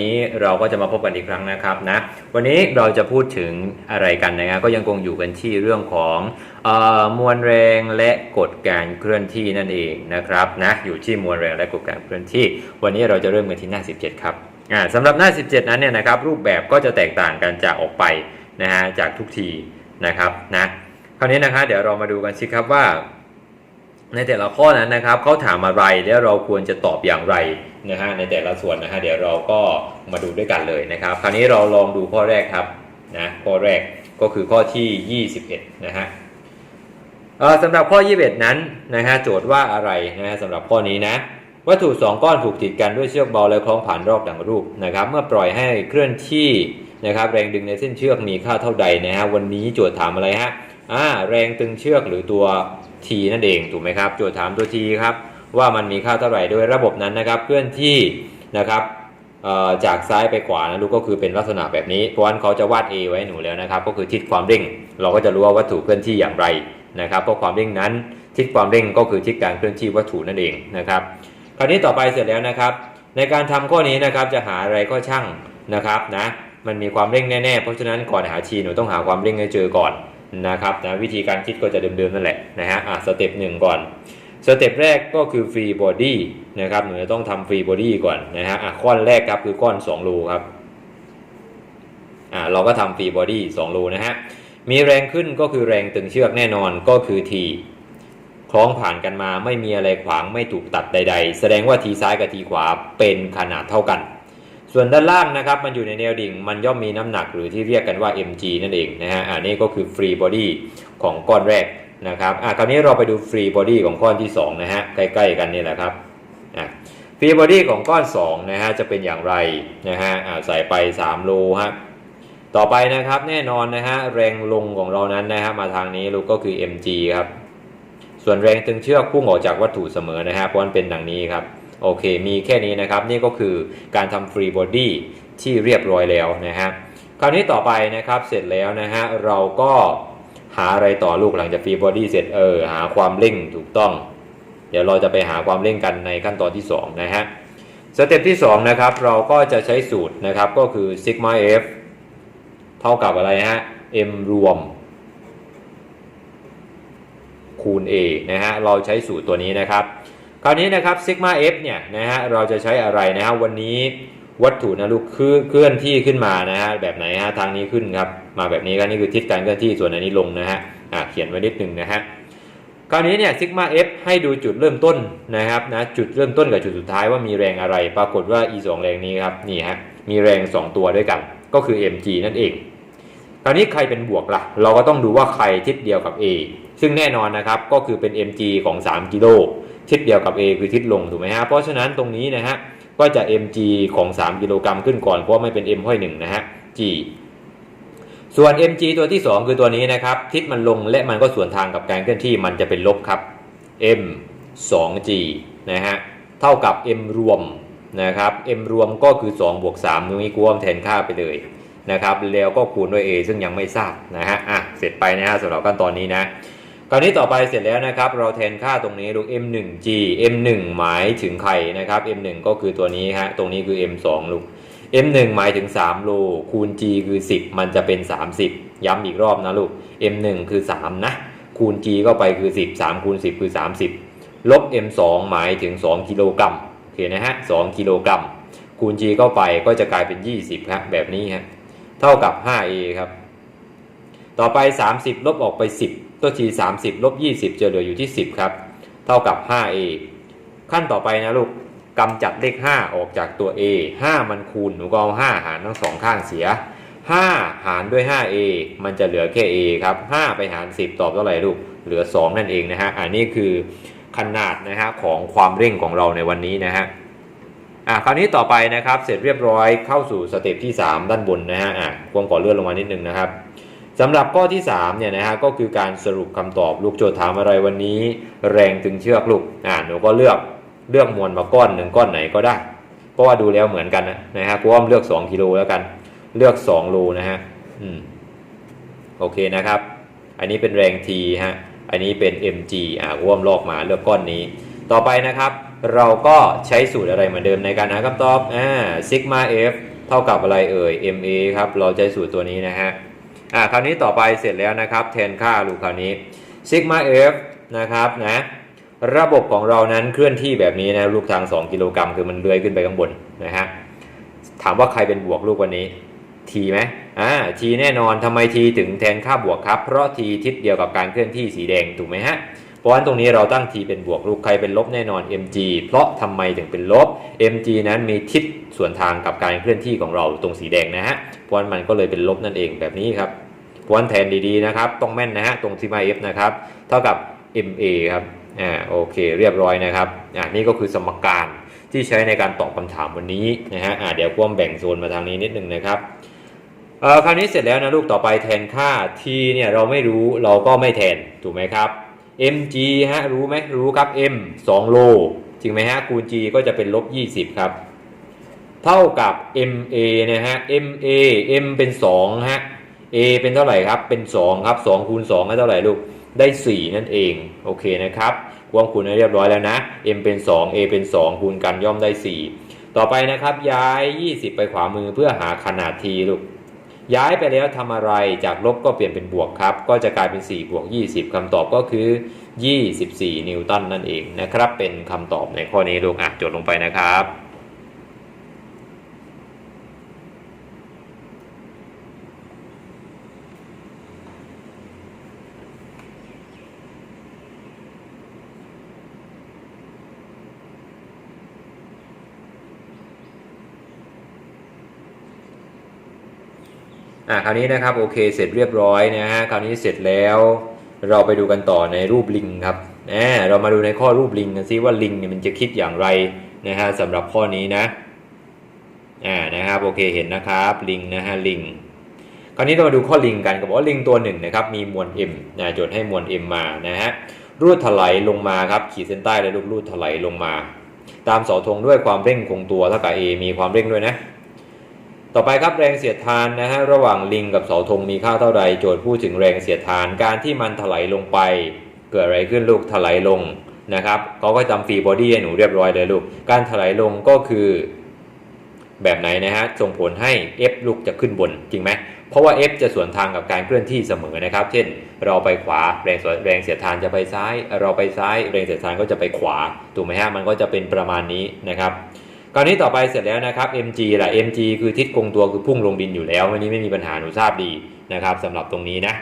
นี้เราก็จะมาพบกันอีกครั้งนะครับนะวันนี้เราจะพูดถึงอะไรกันนะฮะก็ยังคงอยู่กันที่เรื่องของออมวลแรงและกฎการเคลื่อนที่นั่นเองนะครับนะอยู่ที่มวลแรงและกฎการเคลื่อนที่ วันนี้เราจะเริ่มกันที่หน้า 17 ครับอ่าสำหรับหน้า 17 นั้นเนี่ยนะครับรูปแบบก็จะแตกต่างกันจากออกไปนะฮะจากทุกทีนะครับนะคราวนี้นะครับเดี๋ยวเรามาดูกันสิครับว่า ในแต่ละข้อนั้นนะครับเขาถามอะไรแล้วเราควรจะตอบอย่างไรนะฮะในแต่ละส่วนนะฮะเดี๋ยวเราก็มาดูด้วยกันเลยนะครับ คราวนี้เราลองดูข้อแรกครับนะข้อแรกก็คือข้อที่ 21นะฮะเอ่อสำหรับข้อ 21 นั้นนะฮะโจทย์ว่าอะไรนะฮะสำหรับข้อนี้นะวัตถุ 2 ก้อนผูกติดกันด้วยเชือกเบาและคล้องผ่านรอกดังรูปนะครับเมื่อปล่อยให้เคลื่อนที่นะครับแรงดึงในเส้นเชือกมีค่าเท่าใดนะฮะวันนี้โจทย์ถามอะไรฮะอ่าแรงตึงเชือกหรือตัว t นั่นเองถูกไหมครับ โจทย์ถามตัว t ครับว่ามันมีค่าเท่าไหร่โดยระบบนั้นนะครับเคลื่อนที่นะครับจากซ้ายไปขวานะลูกก็คือเป็นลักษณะแบบนี้ เพราะฉะนั้นเขาจะวาด a ไว้หนูแล้วนะครับ ก็คือทิศความเร่ง เราก็จะรู้ว่าวัตถุเคลื่อนที่อย่างไรนะครับเพราะความเร่งนั้นทิศความเร่งก็คือทิศการเคลื่อนที่วัตถุนั่นเองนะครับ คราวนี้ต่อไปเสร็จแล้วนะครับ ในการทำข้อนี้นะครับจะหาอะไรก็ช่างนะครับนะมันมีความเร่งแน่ๆ เพราะฉะนั้นก่อนหา t หนูต้องหาความเร่งให้เจอก่อน นะครับนะวิธีการคิดก็จะเดิมๆนั่นแหละนะฮะอะสเต็ปหนึ่งก่อนสเต็ปแรกก็คือฟรีบอดี้นะครับหนูจะต้องทำฟรีบอดี้ก่อนนะฮะอะก้อนแรกครับคือก้อน2รูครับอะเราก็ทำฟรีบอดี้2รูนะฮะมีแรงขึ้นก็คือแรงตึงเชือกแน่นอนก็คือ T คล้องผ่านกันมาไม่มีอะไรขวางไม่ถูกตัดใด ๆ แสดงว่า T ซ้ายกับ T ขวาเป็นขนาดเท่ากัน ส่วนด้านล่างนะครับมันอยู่ในแนวดิ่ง มันย่อมมีน้ำหนักหรือที่เรียกกันว่า mg นั่นเองนะฮะอันนี้ก็คือ free body ของก้อนแรกนะครับอะคราวนี้เราไปดู free body ของก้อนที่2นะฮะใกล้ๆกันนี่แหละครับอะ free body ของก้อน2นะฮะจะเป็นอย่างไรนะฮะอะใส่ไป3โลฮะต่อไปนะครับแน่นอนนะฮะแรงลงของเรานั้นนะฮะมาทางนี้ลูกก็คือ mg ครับส่วนแรงตึงเชือกพุ่งออกจากวัตถุเสมอนะฮะเพราะมันเป็นดังนี้ครับ โอเค มีแค่นี้นะครับ นี่ก็คือการทำฟรีบอดี้ที่เรียบร้อยแล้วนะฮะ คราวนี้ต่อไปนะครับ เสร็จแล้วนะฮะ เราก็หาอะไรต่อลูกหลังจากฟรีบอดี้เสร็จ เออ หาความเร่งถูกต้อง เดี๋ยวเราจะไปหาความเร่งกันในขั้นตอนที่ 2 นะฮะ สเต็ปที่ 2 นะครับ เราก็จะใช้สูตรนะครับ ก็คือซิกมา f เท่ากับอะไรฮะ m รวม คูณ a นะฮะ เราใช้สูตรตัวนี้นะครับ ราวนี้นะครับซิกมา f เนี่ยนะฮะเราจะใช้อะไรนะฮะวันนี้วัตถุนะลูกคือเคลื่อนที่ขึ้นมานะฮะแบบไหนฮะทางนี้ขึ้นครับมาแบบนี้ครับนี่คือทิศการเคลื่อนที่ส่วนอันนี้ลงนะฮะอะเขียนไว้นิดหนึ่งนะฮะคราวนี้เนี่ยซิกมา f ให้ดูจุดเริ่มต้นนะครับนะจุดเริ่มต้นกับจุดสุดท้ายว่ามีแรงอะไร ปรากฏว่า e 2แรงนี้ครับนี่ฮะมีแรง 2 ตัวด้วยกัน ก็คือ mg นั่นเอง ราวนี้ใครเป็นบวกละ่ะ เราก็ต้องดูว่าใครทิศเดียวกับ a ซึ่งแน่นอนนะครับก็คือเป็น mg ของ 3 กิโลทิศเดียวกับ A คือทิศลงถูกไหมฮะเพราะฉะนั้นตรงนี้นะฮะก็จะ mg ของ 3 กิโลกรัมขึ้นก่อนเพราะไม่เป็น m ห้อย1นะฮะ g ส่วน mg ตัวที่ 2 คือตัวนี้นะครับ ทิศมันลงและมันก็ส่วนทางกับการเคลื่อนที่มันจะเป็นลบครับ m 2g นะฮะเท่ากับ m รวมนะครับ m รวมก็คือ 2 บวก3ตรงนี้กูว่าแทนค่าไปเลย นะครับแล้วก็คูณด้วย a ซึ่งยังไม่ทราบนะฮะอะเสร็จไปนะฮะสำหรับขั้นตอนนี้นะคราวนี้ต่อไปเสร็จแล้วนะครับ เราแทนค่าตรงนี้ลูก m1g m1 หมายถึงใครนะครับ m1 ก็คือตัวนี้ฮะตรงนี้คือ m2 ลูก m1 หมายถึง3โลคูณ g คือ 10 มันจะเป็น 30 ย้ำอีกรอบนะลูก m1 คือ 3 นะ คูณ g ก็ไปคือ 10 3คูณ10 คือ 30 ลบ m2 หมายถึง 2 กิโลกรัมโอเคนะฮะ2กิโลกรัมคูณ g เข้าไปก็จะกลายเป็น 20ครับแบบนี้ฮะ เท่ากับ 5a ครับ ต่อไป 30 ลบออกไป 10 ตัวที30 ลบ 20 จะเหลืออยู่ที่ 10 ครับ เท่ากับ 5a ขั้นต่อไปนะลูกกำจัดเลข 5 ออกจากตัว a 5 มันคูณหนูก็เอา5หารทั้งสองข้างเสีย 5 หารด้วย 5a มันจะเหลือแค่ a ครับ 5 ไปหาร 10 ตอบเท่าไหร่ลูก เหลือ 2 นั่นเองนะฮะ อันนี้คือขนาดนะฮะของความเร่งของเราในวันนี้นะฮะ อะคราวนี้ต่อไปนะครับเสร็จเรียบร้อยเข้าสู่สเต็ปที่ 3 ด้านบนนะฮะอะควงขอเลื่อนลงมานิดนึงนะครับสำหรับข้อที่3เนี่ยนะฮะก็คือการสรุปคำตอบลูกโจทย์ถามอะไรวันนี้ แรงตึงเชือกลูกอ่าหนูก็เลือกเลือกมวลมาก้อนหนึ่งก้อนไหนก็ได้ เพราะว่าดูแล้วเหมือนกันนะนะฮะกูว่าเลือก 2กิโลแล้วกัน เลือก2โลนะฮะอืมโอเคนะครับ อันนี้เป็นแรง T ฮะอันนี้เป็น mg อ่ากูว่าลอกมาเลือกก้อนนี้ ต่อไปนะครับ เราก็ใช้สูตรอะไรเหมือนเดิมในการหาคำตอบอ่าซิกมา f เท่ากับอะไรเอ่ย ma ครับ เราใช้สูตรตัวนี้นะฮะ อ่า คราวนี้ต่อไปเสร็จแล้วนะครับ แทนค่าลูกคราวนี้ซิกมา f นะครับนะ ระบบของเรานั้นเคลื่อนที่แบบนี้นะ ลูกทาง 2 กิโลกรัมคือมันเลื้อยขึ้นไปข้างบนนะฮะ ถามว่าใครเป็นบวกลูกวันนี้ทีไหมอ่าทีแน่นอนทำไมทีถึงแทนค่าบวกครับ เพราะทีทิศเดียวกับการเคลื่อนที่สีแดงถูกไหมฮะ ราะฉะนั้นตรงนี้เราตั้งทีเป็นบวกลูกใครเป็นลบแน่นอน mg เพราะทำไมถึงเป็นลบ mg นั้นมีทิศส่วนทางกับการเคลื่อนที่ของเราตรงสีแดงนะฮะเพราะฉะนั้นมันก็เลยเป็นลบนั่นเองแบบนี้ครับเพราะฉะนั้นแทนดีๆนะครับต้องแม่นนะฮะตรงซิมา f นะครับเท่ากับ ma ครับอ่าโอเคเรียบร้อยนะครับอ่านี่ก็คือสมการที่ใช้ในการตอบคำถามวันนี้นะฮะอ่าเดี๋ยวพ่วมแบ่งโซนมาทางนี้นิดนึงนะครับอ่อคราวนี้เสร็จแล้วนะลูกต่อไปแทนค่า t เนี่ยเราไม่รู้เราก็ไม่แทนถูกไหมครับ mg ฮะรู้ไหมรู้ครับ m 2 โลจริงไหมฮะคูณ g ก็จะเป็นลบ 20 ครับ เท่ากับ ma นะฮะ ma m เป็น2ฮะ a เป็นเท่าไหร่ครับ เป็น 2 ครับ 2 คูณ2ก็เท่าไหร่ลูก ได้ 4 นั่นเอง โอเคนะครับความคูณให้เรียบร้อยแล้วนะ m เป็น 2 a เป็น 2 คูณกันย่อมได้ 4 ต่อไปนะครับย้าย 20 ไปขวามือเพื่อหาขนาด t ลูก ย้ายไปแล้วทำอะไรจากลบก็เปลี่ยนเป็นบวกครับ ก็จะกลายเป็น 4 บวก 20คำตอบก็คือ 24 นิวตันนั่นเองนะครับ เป็นคำตอบในข้อนี้ลูกอะจดลงไปนะครับ อะคราวนี้นะครับโอเคเสร็จเรียบร้อยนะฮะคราวนี้เสร็จแล้วเราไปดูกันต่อในรูปลิงครับอ่าเรามาดูในข้อรูปลิงกันซิว่าลิงเนี่ยมันจะคิดอย่างไรนะฮะสำหรับข้อนี้นะอ่านะครับโอเคเห็นนะครับลิงนะฮะลิงคราวนี้เรามาดูข้อลิงกันก็บอกว่าลิงตัวหนึ่งนะครับมีมวล m นะจดให้มวล m มานะฮะรูดถลายลงมาครับขีดเส้นใต้แล้วลูกรูดถลายลงมา ตามเสาธงด้วยความเร่งคงตัวเท่ากับ a มีความเร่งด้วยนะ ต่อไปครับแรงเสียดทานนะฮะระหว่างลิงกับเสาธงมีค่าเท่าใดโจทย์พูดถึงแรงเสียดทานการที่มันถลายลงไป เกิดอะไรขึ้นลูกถลายลงนะครับเขาก็จำฟรีบอดี้ให้หนูเรียบร้อยเลยลูก การถลายลงก็คือ แบบไหนนะฮะส่งผลให้ F ลูกจะขึ้นบนจริงไหมเพราะว่า F จะสวนทางกับการเคลื่อนที่เสมอนะครับ เช่น เราไปขวาแรงแรงเสียดทานจะไปซ้าย เราไปซ้ายแรงเสียดทานก็จะไปขวาถูกไหมฮะมันก็จะเป็นประมาณนี้นะครับ คราวนี้ต่อไปเสร็จแล้วนะครับ mg ล่ะ mg คือทิศคงตัวคือพุ่งลงดินอยู่แล้ววันนี้ไม่มีปัญหาหนูทราบดีนะครับสำหรับตรงนี้นะ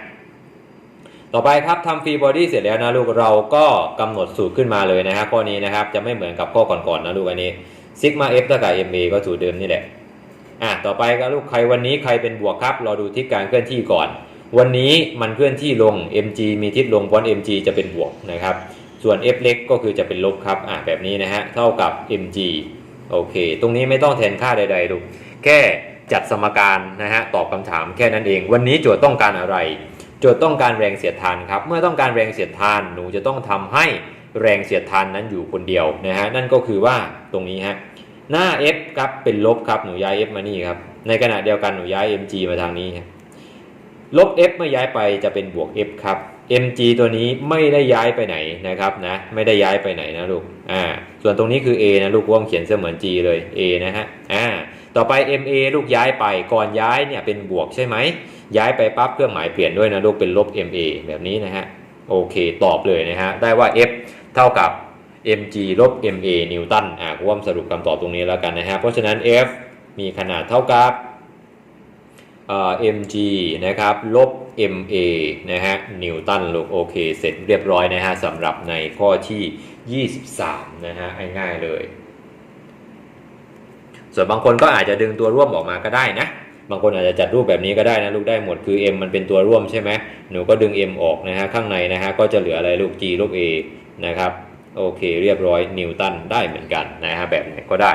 ต่อไปครับทำฟรีบอดี้เสร็จแล้วนะลูกเราก็กำหนดสูตรขึ้นมาเลยนะฮะข้อนี้นะครับจะไม่เหมือนกับข้อก่อนๆนะลูกอันนี้ซิกมา f เท่ากับ ma ก็สูตรเดิมนี่แหละอะต่อไปก็ลูกใครวันนี้ใครเป็นบวกครับเราดูทิศการเคลื่อนที่ก่อน วันนี้มันเคลื่อนที่ลง mg มีทิศลงเพราะ mg จะเป็นบวกนะครับส่วน f เล็กก็คือจะเป็นลบครับอะแบบนี้นะฮะเท่ากับ mg โอเค ตรงนี้ไม่ต้องแทนค่าใดๆลูกแค่จัดสมการนะฮะตอบคำถามแค่นั้นเอง วันนี้โจทย์ต้องการอะไร โจทย์ต้องการแรงเสียดทานครับ เมื่อต้องการแรงเสียดทานหนูจะต้องทำให้แรงเสียดทานนั้นอยู่คนเดียวนะฮะนั่นก็คือว่าตรงนี้ฮะหน้า f ครับเป็นลบครับหนูย้าย f มานี่ครับในขณะเดียวกันหนูย้าย mg มาทางนี้ครับลบ f เมื่อย้ายไปจะเป็นบวก f ครับ mg ตัวนี้ไม่ได้ย้ายไปไหนนะครับนะไม่ได้ย้ายไปไหนนะลูกอ่าส่วนตรงนี้คือ a นะลูกว่องเขียนเสมือน g เลย a นะฮะอ่าต่อไป ma ลูกย้ายไปก่อนย้ายเนี่ยเป็นบวกใช่ไหมย้ายไปปั๊บเครื่องหมายเปลี่ยนด้วยนะลูกเป็นลบ ma แบบนี้นะฮะโอเคตอบเลยนะฮะได้ว่า f เท่ากับ mg ลบ ma นิวตันอ่าว่ามสรุปคำตอบตรงนี้แล้วกันนะฮะ เพราะฉะนั้น f มีขนาดเท่ากับ mg นะครับลบ ma นะฮะนิวตันลูกโอเคเสร็จเรียบร้อยนะฮะสำหรับในข้อที่ 23 นะฮะง่ายๆเลย ส่วนบางคนก็อาจจะดึงตัวร่วมออกมาก็ได้นะบางคนอาจจะจัดรูปแบบนี้ก็ได้นะลูกได้หมดคือ m มันเป็นตัวร่วมใช่ไหมหนูก็ดึง m ออกนะฮะข้างในนะฮะก็จะเหลืออะไรลูก g ลบ a นะครับโอเคเรียบร้อยนิวตันได้เหมือนกันนะฮะแบบไหนก็ได้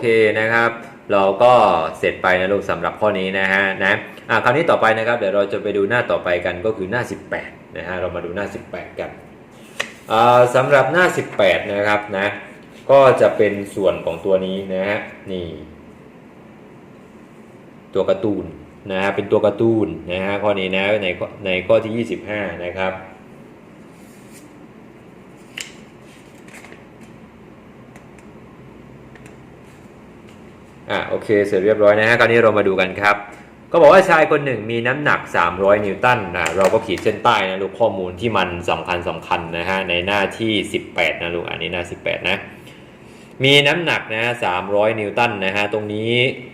เคนะครับ เราก็เสร็จไปนะลูกสำหรับข้อนี้นะฮะนะอ่าคราวนี้ต่อไปนะครับ เดี๋ยวเราจะไปดูหน้าต่อไปกันก็คือหน้า 18นะฮะเรามาดูหน้า 18 กันอ่าสำหรับหน้า 18 นะครับนะก็จะเป็นส่วนของตัวนี้นะฮะนี่ ตัวการ์ตูนนะฮะเป็นตัวการ์ตูนนะฮะข้อนี้นะในในข้อที่ 25 นะครับ อะโอเคเสร็จเรียบร้อยนะฮะคราวนี้เรามาดูกันครับ ก็บอกว่าชายคนหนึ่งมีน้ำหนัก 300 นิวตันนะเราก็ขีดเส้นใต้นะลูกข้อมูลที่มันสำคัญสำคัญนะฮะในหน้าที่ 18 นะลูกอันนี้หน้า 18 นะ มีน้ำหนักนะ300 นิวตันนะฮะตรงนี้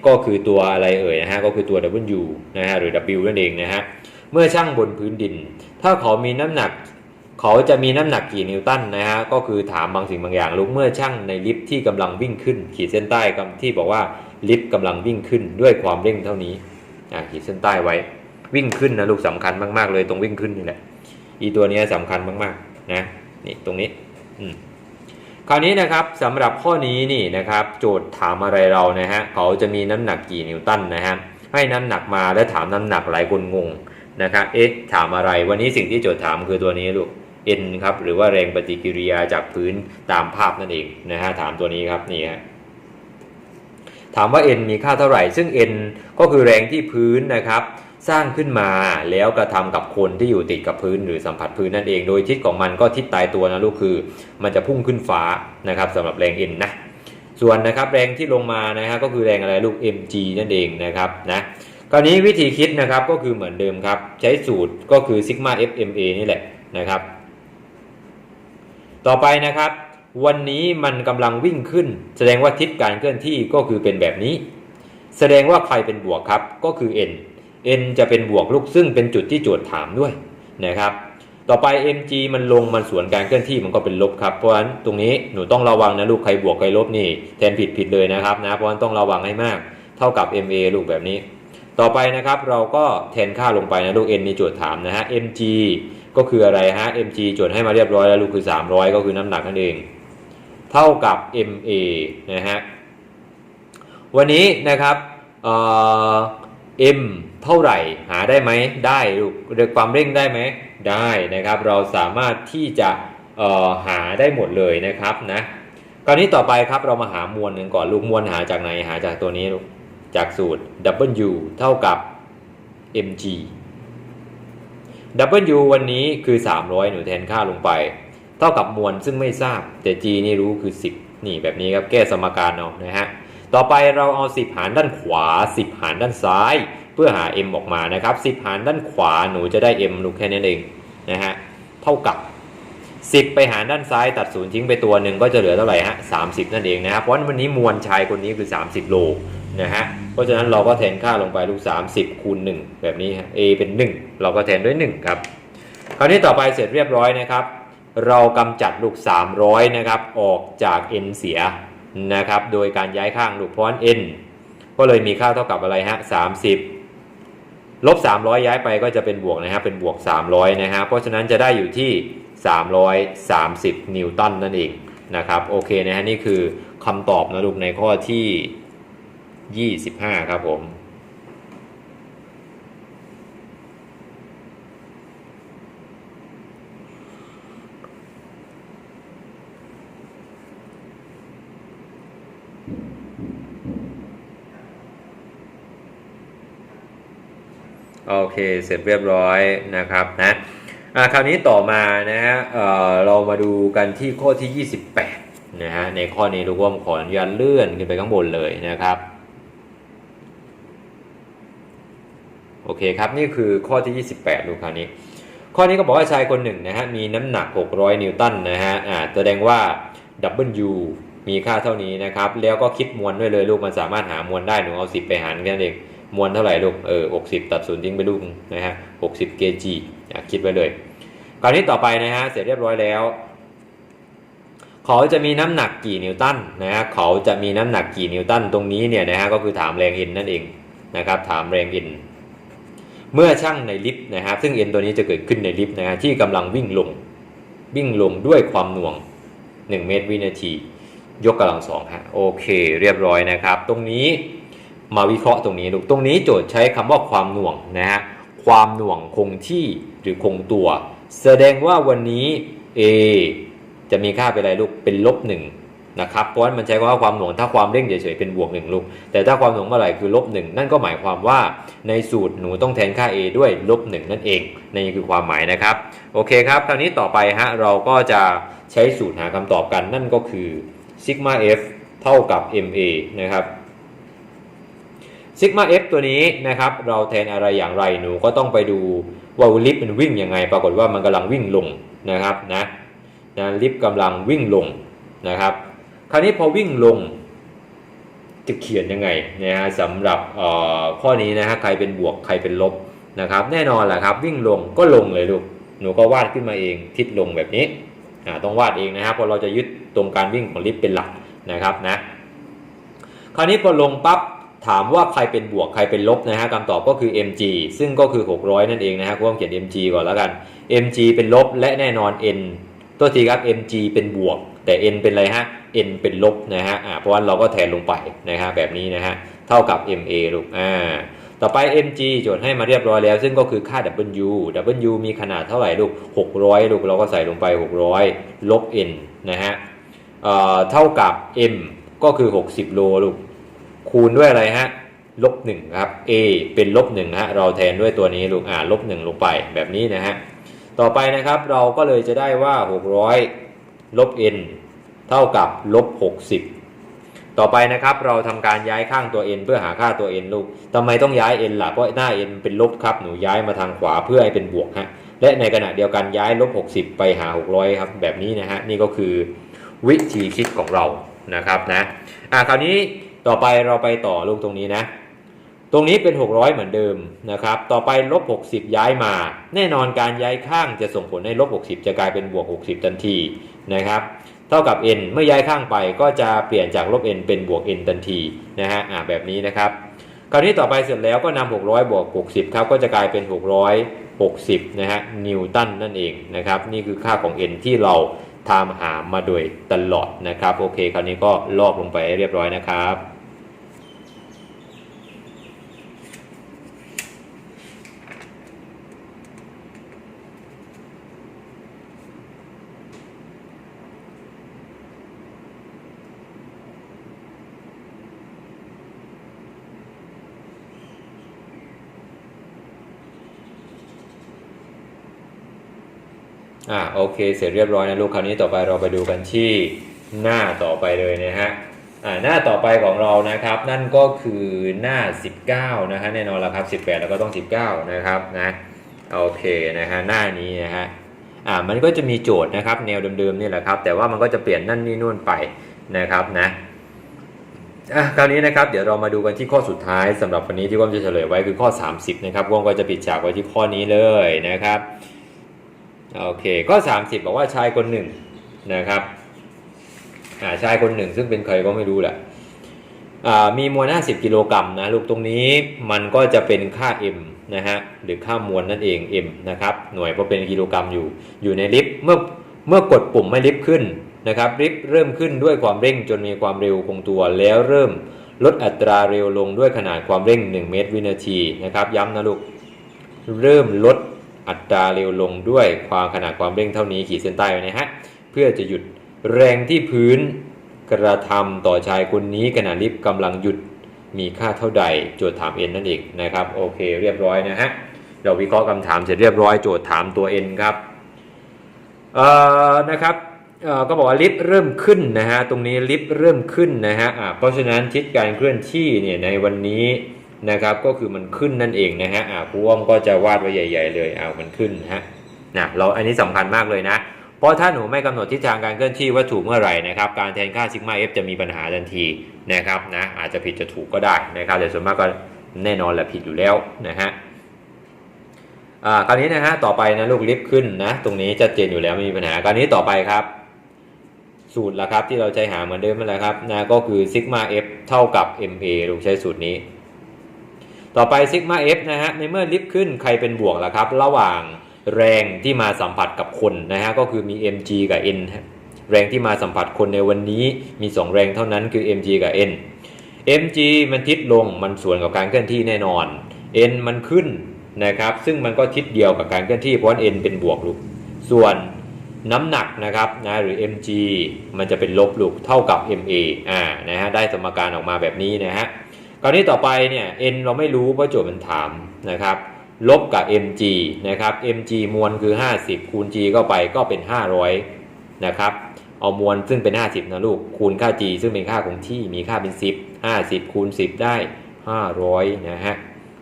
ก็คือตัวอะไรเอ่ยนะฮะก็คือตัว W นะฮะหรือ W นั่นเองนะฮะเมื่อช่างบนพื้นดิน ถ้าเขามีน้ำหนักเขาจะมีน้ำหนักกี่นิวตันนะฮะก็คือถามบางสิ่งบางอย่างลูกเมื่อช่างในลิฟต์ที่กำลังวิ่งขึ้น ขีดเส้นใต้ที่บอกว่า ลิฟต์กำลังวิ่งขึ้นด้วยความเร่งเท่านี้อะขีดเส้นใต้ไว้วิ่งขึ้นนะลูกสำคัญมากๆเลยตรงวิ่งขึ้นนี่แหละอีตัวนี้ยสำคัญมากๆนะนี่ตรงนี้อืมคราวนี้นะครับสำหรับข้อนี้นี่นะครับ โจทย์ถามอะไรเรานะฮะเขาจะมีน้ำหนักกี่นิวตันนะฮะให้น้ำหนักมาแล้วถามน้ำหนักหลายคนงงนะครับเอ๊ะถามอะไรวันนี้สิ่งที่โจทย์ถามคือตัวนี้ลูก n ครับหรือว่าแรงปฏิกิริยาจากพื้นตามภาพนั่นเองนะฮะถามตัวนี้ครับนี่ฮะ ถามว่า n มีค่าเท่าไหร่ ซึ่ง n ก็คือแรงที่พื้นนะครับ สร้างขึ้นมาแล้วกระทำกับคนที่อยู่ติดกับพื้นหรือสัมผัสพื้นนั่นเอง โดยทิศของมันก็ทิศตายตัวนะลูกคือ มันจะพุ่งขึ้นฟ้านะครับสำหรับแรง n นะส่วนนะครับแรงที่ลงมานะฮะก็คือแรงอะไรลูก mg นั่นเองนะครับนะคราวนี้วิธีคิดนะครับก็คือเหมือนเดิมครับ ใช้สูตรก็คือซิกมา fma นี่แหละนะครับ ต่อไปนะครับ วันนี้มันกำลังวิ่งขึ้น แสดงว่าทิศการเคลื่อนที่ก็คือเป็นแบบนี้ แสดงว่าใครเป็นบวกครับก็คือ n n จะเป็นบวกลูกซึ่งเป็นจุดที่โจทย์ถามด้วยนะครับ ต่อไป mg มันลงมันสวนการเคลื่อนที่มันก็เป็นลบครับเพราะฉะนั้นตรงนี้หนูต้องระวังนะลูกใครบวกใครลบนี่แทนผิดผิดเลยนะครับนะเพราะฉะนั้นต้องระวังให้มาก เท่ากับ ma ลูกแบบนี้ ต่อไปนะครับเราก็แทนค่าลงไปนะลูก n มีโจทย์ถามนะฮะ mg ก็คืออะไรฮะ mg จดให้มาเรียบร้อยแล้วลูกคือ 300 ก็คือน้ำหนักนั่นเอง เท่ากับ ma นะฮะ วันนี้นะครับเอ่อ m เท่าไหร่หาได้ไหมได้ลูกเรียกความเร่งได้ไหมได้นะครับ เราสามารถที่จะหาได้หมดเลยนะครับนะคราวนี้ต่อไปครับเรามาหามวลหนึ่งก่อนลูกมวลหาจากไหนหาจากตัวนี้ลูกจากสูตร w เท่ากับ mg W วันนี้คือ 300 หนูแทนค่าลงไป เท่ากับมวลซึ่งไม่ทราบแต่ G นี่รู้คือ 10 นี่แบบนี้ครับแก้สมการเอานะฮะต่อไปเราเอา 10 หารด้านขวา 10 หารด้านซ้าย เพื่อหา m ออกมานะครับ 10 หารด้านขวาหนูจะได้ m ลูกแค่นั้นเองนะฮะเท่ากับ 10 ไปหารด้านซ้ายตัดศูนย์ทิ้งไปตัวหนึ่งก็จะเหลือเท่าไหร่ฮะ30 นั่นเองนะครับเพราะวันนี้มวลชายคนนี้คือ 30 โลนะฮะเพราะฉะนั้นเราก็แทนค่าลงไปลูก 30 คูณ 1 แบบนี้ฮะ a เป็น 1 เราก็แทนด้วย 1 ครับ คราวนี้ต่อไปเสร็จเรียบร้อยนะครับ เรากำจัดลูก 300 นะครับ ออกจาก n เสียนะครับ โดยการย้ายข้างลูกพราะฉะนั้น n ก็เลยมีค่าเท่ากับอะไรฮะ 30 ลบ 300 ย้ายไปก็จะเป็นบวกนะฮะ เป็นบวก 300 นะฮะ เพราะฉะนั้นจะได้อยู่ที่ 330 นิวตันนั่นเองนะครับ โอเคนะฮะ นี่คือคำตอบนะลูกในข้อที่ 25 ครับผม โอเคเสร็จเรียบร้อยนะครับนะอะคราวนี้ต่อมานะฮะเอ่อเรามาดูกันที่ข้อที่ 28นะฮะในข้อนี้ลูกว่าขออนุญาตเลื่อนขึ้นไปข้างบนเลยนะครับโอเคครับนี่คือข้อที่ 28ลูกคราวนี้ ข้อนี้ก็บอกว่าชายคนหนึ่งนะฮะมีน้ำหนัก 600 นิวตันนะฮะอ่าแสดงว่า W มีค่าเท่านี้นะครับ แล้วก็คิดมวลด้วยเลยลูกมันสามารถหามวลได้หนูเอา 10 ไปหารแค่นั้นเอง มวลเท่าไหร่ลูกเออ60ตัดศูนย์ทิ้งไปลูกนะฮะ60 kg อะคิดไว้เลยคราวนี้ต่อไปนะฮะเสร็จเรียบร้อยแล้ว เขาจะมีน้ำหนักกี่นิวตันนะฮะเขาจะมีน้ำหนักกี่นิวตันตรงนี้เนี่ยนะฮะก็คือถามแรง n นั่นเองนะครับถามแรง n เมื่อช่างในลิฟต์นะครับซึ่ง n ตัวนี้จะเกิดขึ้นในลิฟต์นะฮะที่กำลังวิ่งลงวิ่งลงด้วยความหน่วง 1 เมตรวินาที ยกกำลังสองฮะโอเค เรียบร้อยนะครับ ตรงนี้ มาวิเคราะห์ตรงนี้ลูกตรงนี้โจทย์ใช้คำว่าความหน่วงนะฮะความหน่วงคงที่หรือคงตัว แสดงว่าวันนี้ A จะมีค่าเป็นอะไรลูกเป็นลบหนึ่งนะครับเพราะว่ามันใช้คำว่าความหน่วงถ้าความเร่งเฉยๆเป็นบวกหนึ่งลูกแต่ถ้าความหน่วงเมื่อไหร่คือลบหนึ่งนั่นก็หมายความว่าในสูตรหนูต้องแทนค่า a ด้วยลบหนึ่งนั่นเองนี่คือความหมายนะครับ โอเคครับคราวนี้ต่อไปฮะเราก็จะใช้สูตรหาคำตอบกันนั่นก็คือซิกมา f เท่ากับ ma นะครับ ซิกมา f ตัวนี้นะครับเราแทนอะไรอย่างไรหนูก็ต้องไปดูว่าลิฟต์มันวิ่งยังไง ปรากฏว่ามันกำลังวิ่งลงนะครับนะนะลิฟต์กำลังวิ่งลงนะครับ คราวนี้พอวิ่งลงจะเขียนยังไงนะฮะสำหรับข้อนี้นะฮะใครเป็นบวกใครเป็นลบนะครับ แน่นอนแหละครับวิ่งลงก็ลงเลยลูกหนูก็วาดขึ้นมาเองทิศลงแบบนี้ต้องวาดเองนะครับเพราะเราจะยึดตรงการวิ่งของลิฟต์เป็นหลักนะครับนะคราวนี้พอลงปั๊บ ถามว่าใครเป็นบวกใครเป็นลบนะฮะคำตอบก็คือ mg ซึ่งก็คือ 600 นั่นเองนะฮะกูต้องเขียน mg ก่อนแล้วกัน mg เป็นลบและแน่นอน n ตัวทีครับ mg เป็นบวก แต่ n เป็นอะไรฮะ n เป็นลบนะฮะอ่าเพราะว่าเราก็แทนลงไปนะฮะแบบนี้นะฮะเท่ากับ ma ลูกอ่าต่อไป mg โจทย์ให้มาเรียบร้อยแล้ว ซึ่งก็คือค่า w w มีขนาดเท่าไหร่ลูก 600 ลูกเราก็ใส่ลงไป 600 ลบ n นะฮะเอ่อเท่ากับ m ก็คือ 60 โลลูก คูณด้วยอะไรฮะลบ1ครับ a เป็นลบ1ฮะเราแทนด้วยตัวนี้ลูกอ่าลบ1ลงไปแบบนี้นะฮะต่อไปนะครับเราก็เลยจะได้ว่า 600ลบ n เท่ากับลบ60 ต่อไปนะครับเราทำการย้ายข้างตัว n เพื่อหาค่าตัว n ลูกทำไมต้องย้าย n ล่ะเพราะหน้า n เป็นลบครับหนูย้ายมาทางขวาเพื่อให้เป็นบวกฮะและในขณะเดียวกันย้ายลบ 60 ไปหา 600 ครับ แบบนี้นะฮะนี่ก็คือวิธีคิดของเรานะครับนะอะคราวนี้ ต่อไปเราไปต่อลูกตรงนี้นะ ตรงนี้เป็น 600 เหมือนเดิมนะครับ ต่อไปลบ 60 ย้ายมา แน่นอนการย้ายข้างจะส่งผลให้ลบ 60 จะกลายเป็นบวก 60 ทันทีนะครับ เท่ากับ n เมื่อย้ายข้างไปก็จะเปลี่ยนจากลบ n เป็นบวก n ทันทีนะฮะอ่าแบบนี้นะครับ คราวนี้ต่อไปเสร็จแล้วก็นำ600 บวก 60 ครับ ก็จะกลายเป็น 660 นะฮะนิวตันนั่นเองนะครับ นี่คือค่าของ n ที่เราตามหามาโดยตลอดนะครับ โอเค คราวนี้ก็ลอกลงไปเรียบร้อยนะครับ อ่าโอเค เสร็จเรียบร้อยนะลูกคราวนี้ต่อไปเราไปดูกันที่หน้าต่อไปเลยนะฮะอ่าหน้าต่อไปของเรานะครับ นั่นก็คือหน้า 19นะฮะแน่นอนแล้วครับ18 แล้วก็ต้อง 19 นะครับนะโอเคนะฮะหน้านี้นะฮะอ่ามันก็จะมีโจทย์นะครับแนวเดิมๆนี่แหละครับ แต่ว่ามันก็จะเปลี่ยนนั่นนี่นู่นไปนะครับนะอะคราวนี้นะครับเดี๋ยวเรามาดูกันที่ข้อสุดท้ายสำหรับวันนี้ที่ว่ามจะเฉลยไว้คือข้อ 30 นะครับว่ามก็จะปิดฉากไว้ที่ข้อนี้เลยนะครับ โอเคก็ 30 บอกว่าชายคนหนึ่งนะครับาชายคนหนึ่งซึ่งเป็นใครก็ไม่รู้แหละมีมวล 50 กิโลกรัมนะลูกตรงนี้มันก็จะเป็นค่า m นะฮะหรือค่ามวลนั่นเอง m นะครับหน่วยเพราะเป็นกิโลกรัมอยู่อยู่ในลิฟต์เมื่อเมื่อกดปุ่มให้ลิฟต์ขึ้นนะครับลิฟต์เริ่มขึ้นด้วยความเร่งจนมีความเร็วคงตัว แล้วเริ่มลดอัตราเร็วลงด้วยขนาดความเร่ง 1 เมตรวินาทีนะครับย้ำนะลูกเริ่มลด อัตราเร็วลงด้วยความขนาดความเร่งเท่านี้ขีดเส้นใต้ไว้นะฮะเพื่อจะหยุดแรงที่พื้นกระทำต่อชายคนนี้ขณะลิฟต์กำลังหยุดมีค่าเท่าใดโจทย์ถาม n นั่นเองนะครับโอเคเรียบร้อยนะฮะเราวิเคราะห์คำถามเสร็จเรียบร้อยโจทย์ถามตัว n ครับเอ่อนะครับเอ่อก็บอกว่าลิฟต์เริ่มขึ้นนะฮะตรงนี้ลิฟต์เริ่มขึ้นนะฮะอ่าเพราะฉะนั้นทิศการเคลื่อนที่เนี่ยในวันนี้ นะครับก็คือมันขึ้นนั่นเองนะฮะอ่าผู้อ้อมก็จะวาดไว้ใหญ่ ๆ เลยเอามันขึ้นฮะนะเราอันนี้สำคัญมากเลยนะ เพราะถ้าหนูไม่กำหนดทิศทางการเคลื่อนที่ว่าถูกเมื่อไหร่นะครับการแทนค่าซิกมาเอฟจะมีปัญหาทันทีนะครับนะอาจจะผิดจะถูกก็ได้นะครับแต่ส่วนมากก็แน่นอนแหละผิดอยู่แล้วนะฮะอ่าคราวนี้นะฮะต่อไปนะลูกลิฟต์ขึ้นนะตรงนี้ชัดเจนอยู่แล้วไม่มีปัญหาคราวนี้ต่อไปครับ สูตรละครับที่เราใช้หาเหมือนเดิมนั่นแหละครับนะก็คือซิกมา f เท่ากับ ma ลูกใช้สูตรนี้ ต่อไปซิกมา f นะฮะในเมื่อลิฟต์ขึ้นใครเป็นบวกล่ะครับ ระหว่างแรงที่มาสัมผัสกับคนนะฮะก็คือมี mg กับ n แรงที่มาสัมผัสคนในวันนี้มี 2 แรงเท่านั้นคือ mg กับ n mg มันทิศลงมันส่วนกับการเคลื่อนที่แน่นอน n มันขึ้นนะครับ ซึ่งมันก็ทิศเดียวกับการเคลื่อนที่เพราะว่า n เป็นบวกลูกส่วนน้ำหนักนะครับนะหรือ mg มันจะเป็นลบลูกเท่ากับ ma อ่านะฮะได้สมการออกมาแบบนี้นะฮะ ราวนี้ต่อไปเนี่ย n เราไม่รู้เพราะโจทย์มันถามนะครับ ลบกับ mg นะครับ mg มวลคือ 50 คูณ g เข้าไปก็เป็น 500 นะครับ เอามวลซึ่งเป็น 50 นะลูก คูณค่า g ซึ่งเป็นค่าของที่มีค่าเป็น 10 50 คูณ 10 ได้ 500 นะฮะ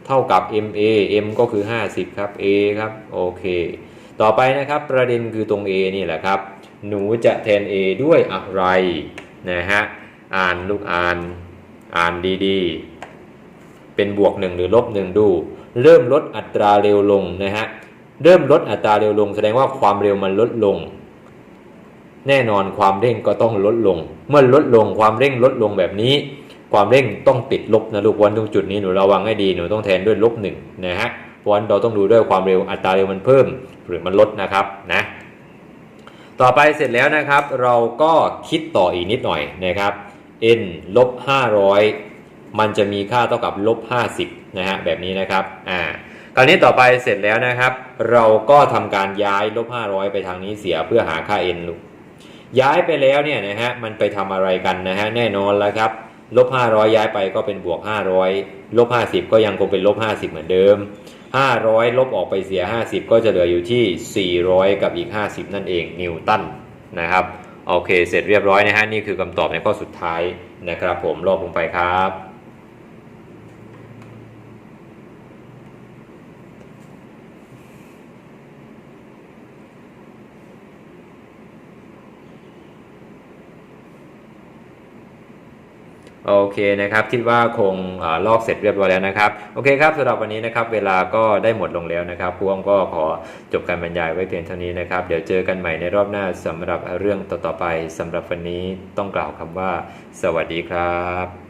เท่ากับ ma m ก็คือ 50 ครับ a ครับ โอเค ต่อไปนะครับประเด็นคือตรง a นี่แหละครับ หนูจะแทน a ด้วยอะไรนะฮะ อ่านลูกอ่าน อ่านดีๆ เป็นบวก 1 หรือลบ1ดู เริ่มลดอัตราเร็วลงนะฮะเริ่มลดอัตราเร็วลง แสดงว่าความเร็วมันลดลง แน่นอนความเร่งก็ต้องลดลง เมื่อลดลงความเร่งลดลงแบบนี้ ความเร่งต้องติดลบนะลูกวันตรงจุดนี้หนูระวังให้ดีหนูต้องแทนด้วยลบหนึ่งนะฮะเพราะฉะนั้นเราต้องดูด้วยความเร็วอัตราเร็วมันเพิ่ม หรือมันลดนะครับนะต่อไปเสร็จแล้วนะครับ เราก็คิดต่ออีกนิดหน่อยนะครับ n ลบ500 มันจะมีค่าเท่ากับลบ50นะฮะแบบนี้นะครับอ่าคราวนี้ต่อไปเสร็จแล้วนะครับ เราก็ทำการย้ายลบ500 ไปทางนี้เสียเพื่อหาค่า n ลูกย้ายไปแล้วเนี่ยนะฮะมันไปทำอะไรกันนะฮะแน่นอนแล้วครับลบ500 ย้ายไปก็เป็นบวก 500ลบ50 ก็ยังคงเป็นลบ50 เหมือนเดิม 500 ลบออกไปเสีย 50 ก็จะเหลืออยู่ที่ 400 กับอีก 50 นั่นเองนิวตันนะครับโอเค เสร็จเรียบร้อยนะฮะนี่คือคำตอบในข้อสุดท้ายนะครับ ผมลอกลงไปครับ โอเคนะครับคิดว่าคงอลอกเสร็จเรียบร้อยแล้วนะครับ โอเคครับสำหรับวันนี้นะครับเวลาก็ได้หมดลงแล้วนะครับพวงก็ขอจบการบรรยายไว้เพียงเท่านี้นะครับ เดี๋ยวเจอกันใหม่ในรอบหน้าสำหรับเรื่องต่อๆไป สำหรับวันนี้ต้องกล่าวคำว่า สวัสดีครับ